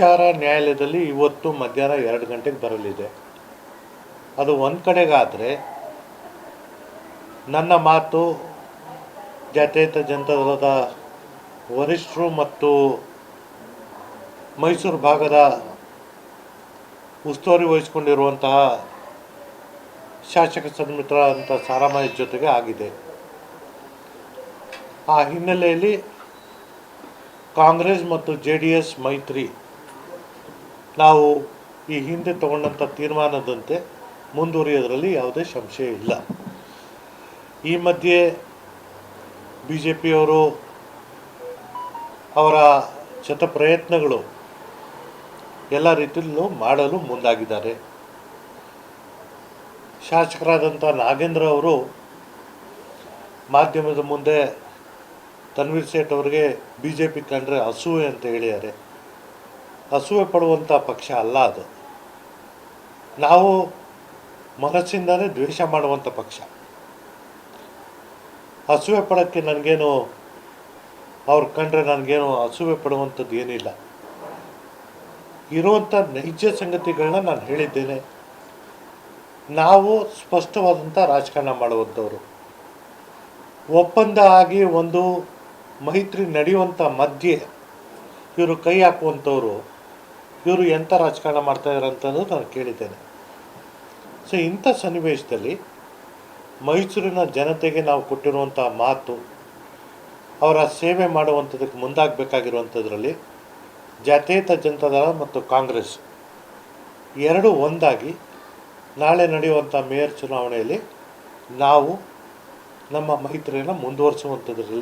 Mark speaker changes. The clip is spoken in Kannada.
Speaker 1: ವಿಚಾರ ನ್ಯಾಯಾಲಯದಲ್ಲಿ ಇವತ್ತು ಮಧ್ಯಾಹ್ನ ಎರಡು ಗಂಟೆಗೆ ಬರಲಿದೆ. ಅದು ಒಂದು ಕಡೆಗಾದರೆ ನನ್ನ ಮಾತು ಜಾತ್ಯತೀತ ಜನತಾದಳದ ವರಿಷ್ಠರು ಮತ್ತು ಮೈಸೂರು ಭಾಗದ ಉಸ್ತುವಾರಿ ವಹಿಸಿಕೊಂಡಿರುವಂತಹ ಶಾಸಕ ಸನ್ಮಿತ್ರ ಅಂತ ಸಾರಾಮಯ್ಯ ಜೊತೆಗೆ ಆಗಿದೆ. ಆ ಹಿನ್ನೆಲೆಯಲ್ಲಿ ಕಾಂಗ್ರೆಸ್ ಮತ್ತು ಜೆ ಡಿ ಎಸ್ ಮೈತ್ರಿ ನಾವು ಈ ಹಿಂದೆ ತಗೊಂಡಂಥ ತೀರ್ಮಾನದಂತೆ ಮುಂದುವರಿಯೋದರಲ್ಲಿ ಯಾವುದೇ ಸಂಶಯ ಇಲ್ಲ. ಈ ಮಧ್ಯೆ ಬಿ ಜೆ ಪಿಯವರು ಅವರ ಶತ ಪ್ರಯತ್ನಗಳು ಎಲ್ಲ ರೀತಿಯಲ್ಲೂ ಮಾಡಲು ಮುಂದಾಗಿದ್ದಾರೆ. ಶಾಸಕರಾದಂಥ ನಾಗೇಂದ್ರ ಅವರು ಮಾಧ್ಯಮದ ಮುಂದೆ ತನ್ವೀರ್ ಸೇಠ್ ಅವರಿಗೆ ಬಿ ಜೆ ಪಿ ಕಂಡ್ರೆ ಅಸೂಯೆ ಅಂತ ಹೇಳಿದ್ದಾರೆ. ಅಸೂಯೆ ಪಡುವಂಥ ಪಕ್ಷ ಅಲ್ಲ ಅದು. ನಾವು ಮನಸ್ಸಿಂದಲೇ ದ್ವೇಷ ಮಾಡುವಂಥ ಪಕ್ಷ. ಹಸುವೆ ಪಡೋಕ್ಕೆ ನನಗೇನು, ಅವ್ರು ಕಂಡ್ರೆ ನನಗೇನು ಅಸೂಯೆ ಪಡುವಂಥದ್ದು ಏನಿಲ್ಲ. ಇರುವಂಥ ನೈಜ ಸಂಗತಿಗಳನ್ನ ನಾನು ಹೇಳಿದ್ದೇನೆ. ನಾವು ಸ್ಪಷ್ಟವಾದಂಥ ರಾಜಕಾರಣ ಮಾಡುವಂಥವ್ರು. ಒಪ್ಪಂದ ಆಗಿ ಒಂದು ಮೈತ್ರಿ ನಡೆಯುವಂಥ ಮಧ್ಯೆ ಇವರು ಕೈ ಹಾಕುವಂಥವ್ರು ಇವರು ಎಂಥ ರಾಜಕಾರಣ ಮಾಡ್ತಾಯಿದ್ದಾರೆ ಅಂತಲೂ ನಾನು ಕೇಳಿದ್ದೇನೆ. ಸೊ ಇಂಥ ಸನ್ನಿವೇಶದಲ್ಲಿ ಮೈಸೂರಿನ ಜನತೆಗೆ ನಾವು ಕೊಟ್ಟಿರುವಂಥ ಮಾತು, ಅವರ ಸೇವೆ ಮಾಡುವಂಥದ್ದಕ್ಕೆ ಮುಂದಾಗಬೇಕಾಗಿರುವಂಥದ್ರಲ್ಲಿ ಜಾತ್ಯತೀತ ಜನತಾದಳ ಮತ್ತು ಕಾಂಗ್ರೆಸ್ ಎರಡು ಒಂದಾಗಿ ನಾಳೆ ನಡೆಯುವಂಥ ಮೇಯರ್ ಚುನಾವಣೆಯಲ್ಲಿ ನಾವು ನಮ್ಮ ಮೈತ್ರಿಯನ್ನು ಮುಂದುವರಿಸುವಂಥದ್ರಲ್ಲಿ